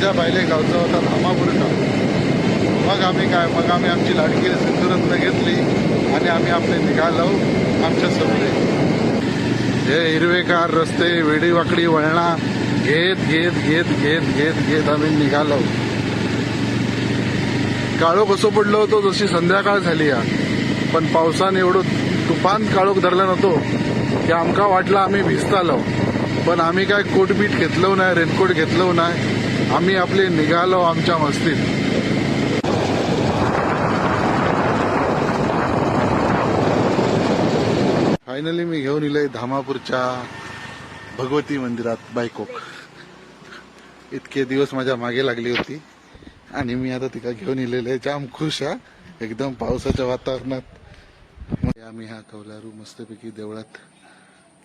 माझ्या बायले गावचा होता धामापुरटा मग आम्ही काय मग आम्ही आमची लाडकी सिंधुरत्न घेतली आणि आम्ही आपले निघालो आमच्यासमोर. हे हिरवेगार रस्ते वेडीवाकडी वळणा घेत घेत घेत घेत घेत घेत आम्ही निघालो. काळोख कसो पडलो होतो जशी संध्याकाळ झाली या पण पावसाने एवढं तुफान काळोख धरला नव्हतो की आमका वाटलं आम्ही भिजतालो पण आम्ही काय कोटबीट घेतलो नाही रेनकोट घेतलो नाही आम्ही आपले निघालो आमच्या मस्तीत फायनली मी घेऊन इलोय धामापूरच्या भगवती मंदिरात बायकोक. इतके दिवस माझ्या मागे लागली होती. आणि मी आता तिका घेऊन इलेले जाम खुश हा. एकदम पावसाच्या वातावरणात. आम्ही हा कौलारू मस्तपैकी देवळात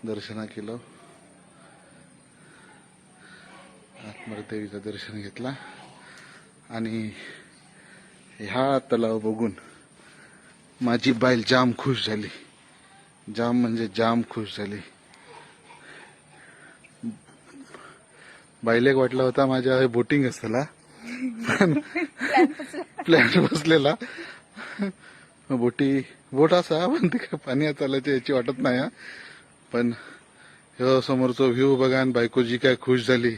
दर्शना केलं. आत्मरदेवीचं दर्शन घेतला. आणि ह्या तलाव बघून माझी बाईल जाम खुश झाली. जाम म्हणजे जाम खुश झाली. बाईलेक वाटला होता माझ्या बोटिंग असताना. प्लॅन बसलेला. बोटी बोट असा पण ते काय पाण्यात चालायची याची वाटत नाही हा. पण समोरचा व्ह्यू बघा आणि बायको जी काय खुश झाली.